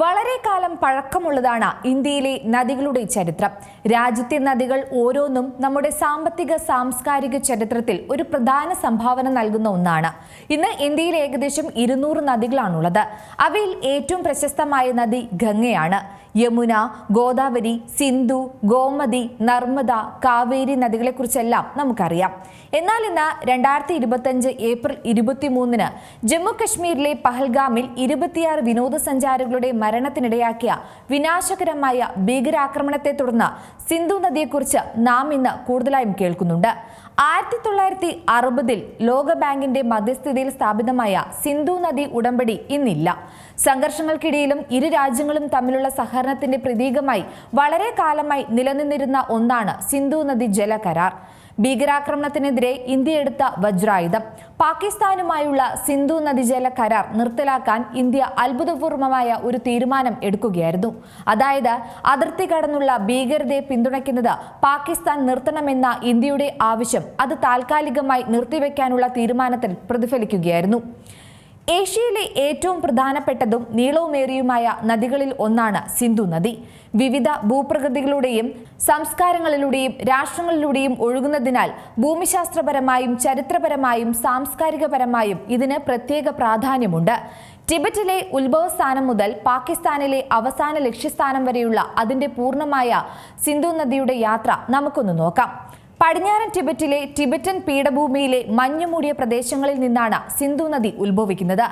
വളരെ കാലം പഴക്കമുള്ളതാണ് ഇന്ത്യയിലെ നദികളുടെ ചരിത്രം. രാജ്യത്തെ നദികൾ ഓരോന്നും നമ്മുടെ സാമ്പത്തിക സാംസ്കാരിക ചരിത്രത്തിൽ ഒരു പ്രധാന സംഭാവന നൽകുന്ന ഒന്നാണ്. ഇന്ന് ഇന്ത്യയിൽ ഏകദേശം ഇരുന്നൂറ് നദികളാണുള്ളത്. അവയിൽ ഏറ്റവും പ്രശസ്തമായ നദി ഗംഗയാണ്. യമുന ഗോദാവരി സിന്ധു ഗോമതി നർമ്മദ കാവേരി നദികളെക്കുറിച്ചെല്ലാം നമുക്കറിയാം. എന്നാൽ ഇന്ന് രണ്ടായിരത്തി ഇരുപത്തഞ്ച് ഏപ്രിൽ ഇരുപത്തിമൂന്നിന് ജമ്മു കശ്മീരിലെ പഹൽഗാമിൽ ഇരുപത്തിയാറ് വിനോദസഞ്ചാരികളുടെ മരണത്തിനിടയാക്കിയ വിനാശകരമായ ഭീകരാക്രമണത്തെ തുടർന്ന് സിന്ധു നദിയെക്കുറിച്ച് നാം ഇന്ന് കൂടുതലായും കേൾക്കുന്നുണ്ട്. ആയിരത്തി തൊള്ളായിരത്തി അറുപതിൽ ലോകബാങ്കിന്റെ മധ്യസ്ഥിതിയിൽ സ്ഥാപിതമായ സിന്ധു നദി ഉടമ്പടി ഇന്നില്ല. സംഘർഷങ്ങൾക്കിടയിലും ഇരു രാജ്യങ്ങളും തമ്മിലുള്ള സഹകരണത്തിന്റെ പ്രതീകമായി വളരെ കാലമായി നിലനിന്നിരുന്ന ഒന്നാണ് സിന്ധു നദി ജല കരാർ. ഭീകരാക്രമണത്തിനെതിരെ ഇന്ത്യ എടുത്ത വജ്രായുധം. പാകിസ്ഥാനുമായുള്ള സിന്ധു നദീജല കരാർ നിർത്തലാക്കാൻ ഇന്ത്യ അത്ഭുതപൂർവമായ ഒരു തീരുമാനം എടുക്കുകയായിരുന്നു. അതായത് അതിർത്തി കടന്നുള്ള ഭീകരതയെ പിന്തുണയ്ക്കുന്നത് പാകിസ്ഥാൻ നിർത്തണമെന്ന ഇന്ത്യയുടെ ആവശ്യം അത് താൽക്കാലികമായി നിർത്തിവെക്കാനുള്ള തീരുമാനത്തിൽ പ്രതിഫലിക്കുകയായിരുന്നു. ഏഷ്യയിലെ ഏറ്റവും പ്രധാനപ്പെട്ടതും നീളവുമേറിയുമായ നദികളിൽ ഒന്നാണ് സിന്ധു നദി. വിവിധ ഭൂപ്രകൃതികളുടെയും സംസ്കാരങ്ങളിലൂടെയും രാഷ്ട്രങ്ങളിലൂടെയും ഒഴുകുന്നതിനാൽ ഭൂമിശാസ്ത്രപരമായും ചരിത്രപരമായും സാംസ്കാരികപരമായും ഇതിന് പ്രത്യേക പ്രാധാന്യമുണ്ട്. ടിബറ്റിലെ ഉത്ഭവസ്ഥാനം മുതൽ പാകിസ്ഥാനിലെ അവസാന ലക്ഷ്യസ്ഥാനം വരെയുള്ള അതിന്റെ പൂർണമായ സിന്ധു നദിയുടെ യാത്ര നമുക്കൊന്ന് നോക്കാം. പടിഞ്ഞാറൻ ടിബറ്റിലെ ടിബറ്റൻ പീഠഭൂമിയിലെ മഞ്ഞുമൂടിയ പ്രദേശങ്ങളിൽ നിന്നാണ് സിന്ധു നദി ഉത്ഭവിക്കുന്നത്.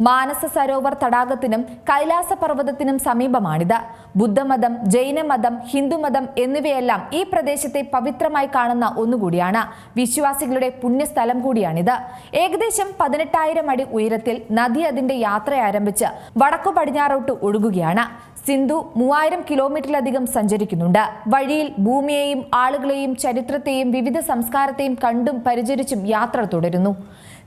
മാനസ സരോവർ തടാകത്തിനും കൈലാസ പർവതത്തിനും സമീപമാണിത്. ബുദ്ധമതം ജൈനമതം ഹിന്ദുമതം എന്നിവയെല്ലാം ഈ പ്രദേശത്തെ പവിത്രമായി കാണുന്ന ഒന്നുകൂടിയാണ്. വിശ്വാസികളുടെ പുണ്യസ്ഥലം കൂടിയാണിത്. ഏകദേശം പതിനെട്ടായിരം അടി ഉയരത്തിൽ നദി അതിന്റെ യാത്ര ആരംഭിച്ച് വടക്കു പടിഞ്ഞാറോട്ട് ഒഴുകുകയാണ്. സിന്ധു മൂവായിരം കിലോമീറ്ററിലധികം സഞ്ചരിക്കുന്നുണ്ട്. വഴിയിൽ ഭൂമിയെയും ആളുകളെയും ചരിത്രത്തെയും വിവിധ സംസ്കാരത്തെയും കണ്ടും പരിചരിച്ചും യാത്ര തുടരുന്നു.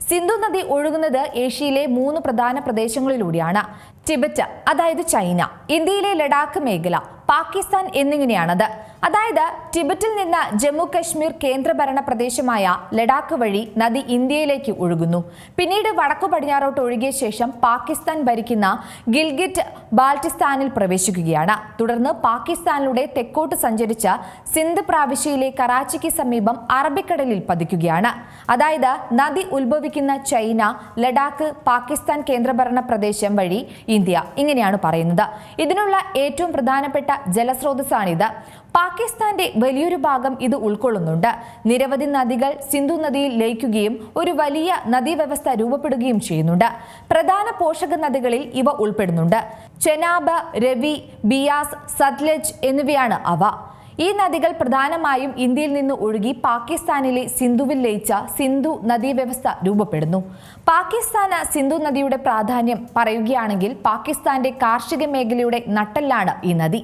സിന്ധു നദി ഒഴുകുന്നത് ഏഷ്യയിലെ മൂന്ന് പ്രധാന പ്രദേശങ്ങളിലൂടെയാണ്. ടിബറ്റ് അതായത് ചൈന ഇന്ത്യയിലെ ലഡാക്ക് മേഖല പാകിസ്ഥാൻ എന്നിങ്ങനെയാണത്. അതായത് ടിബറ്റിൽ നിന്ന് ജമ്മു കശ്മീർ കേന്ദ്രഭരണ പ്രദേശമായ ലഡാക്ക് വഴി നദി ഇന്ത്യയിലേക്ക് ഒഴുകുന്നു. പിന്നീട് വടക്കു പടിഞ്ഞാറോട്ട് ഒഴുകിയ ശേഷം പാകിസ്ഥാൻ ഭരിക്കുന്ന ഗിൽഗിറ്റ് ബാൽട്ടിസ്ഥാനിൽ പ്രവേശിക്കുകയാണ്. തുടർന്ന് പാകിസ്ഥാനിലൂടെ തെക്കോട്ട് സഞ്ചരിച്ച സിന്ധ് പ്രാവിശ്യയിലെ കറാച്ചിക്ക് സമീപം അറബിക്കടലിൽ പതിക്കുകയാണ്. അതായത് നദി ഉത്ഭവിക്കുന്ന ചൈന ലഡാക്ക് പാകിസ്ഥാൻ കേന്ദ്രഭരണ പ്രദേശം വഴി ഇന്ത്യ. ഇങ്ങനെയാണ് പറയുന്നത്. ഇതിനുള്ള ഏറ്റവും പ്രധാനപ്പെട്ട ജലസ്രോതസ്സാണിത്. പാകിസ്ഥാന്റെ വലിയൊരു ഭാഗം ഇത് ഉൾക്കൊള്ളുന്നുണ്ട്. നിരവധി നദികൾ സിന്ധു നദിയിൽ ലയിക്കുകയും ഒരു വലിയ നദീവ്യവസ്ഥ രൂപപ്പെടുകയും ചെയ്യുന്നുണ്ട്. പ്രധാന പോഷക നദികളിൽ ഇവ ഉൾപ്പെടുന്നുണ്ട്. ചെനാബ് രവി ബിയാസ് സത്ലജ് എന്നിവയാണ് അവ. ഈ നദികൾ പ്രധാനമായും ഇന്ത്യയിൽ നിന്ന് ഒഴുകി പാകിസ്ഥാനിലെ സിന്ധുവിൽ ലയിച്ച സിന്ധു നദീവ്യവസ്ഥ രൂപപ്പെടുന്നു. പാകിസ്ഥാന് സിന്ധു നദിയുടെ പ്രാധാന്യം പറയുകയാണെങ്കിൽ പാകിസ്ഥാന്റെ കാർഷിക മേഖലയുടെ നട്ടെല്ലാണ് ഈ നദി.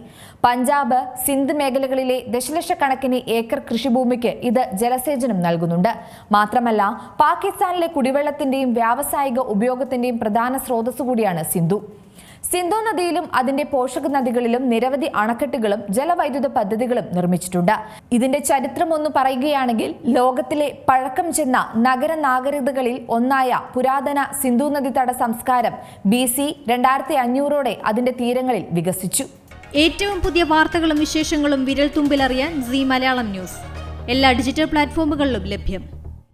പഞ്ചാബ് സിന്ധ് മേഖലകളിലെ ദശലക്ഷക്കണക്കിന് ഏക്കർ കൃഷിഭൂമിക്ക് ഇത് ജലസേചനം നൽകുന്നുണ്ട്. മാത്രമല്ല പാകിസ്ഥാനിലെ കുടിവെള്ളത്തിന്റെയും വ്യാവസായിക ഉപയോഗത്തിന്റെയും പ്രധാന സ്രോതസ്സു കൂടിയാണ് സിന്ധു. സിന്ധു നദിയിലും അതിന്റെ പോഷക നദികളിലും നിരവധി അണക്കെട്ടുകളും ജലവൈദ്യുത പദ്ധതികളും നിർമ്മിച്ചിട്ടുണ്ട്. ഇതിന്റെ ചരിത്രം ഒന്ന് പറയുകയാണെങ്കിൽ ലോകത്തിലെ പഴക്കം ചെന്ന നഗര നാഗരികതകളിൽ ഒന്നായ പുരാതന സിന്ധു നദീതട സംസ്കാരം ബി സി രണ്ടായിരത്തി അഞ്ഞൂറോടെ അതിന്റെ തീരങ്ങളിൽ വികസിച്ചു. ഏറ്റവും പുതിയ വാർത്തകളും വിശേഷങ്ങളും വിരൽ തുമ്പിലറിയാൻ സി മലയാളം ന്യൂസ്. എല്ലാ ഡിജിറ്റൽ പ്ലാറ്റ്ഫോമുകളിലും ലഭ്യം.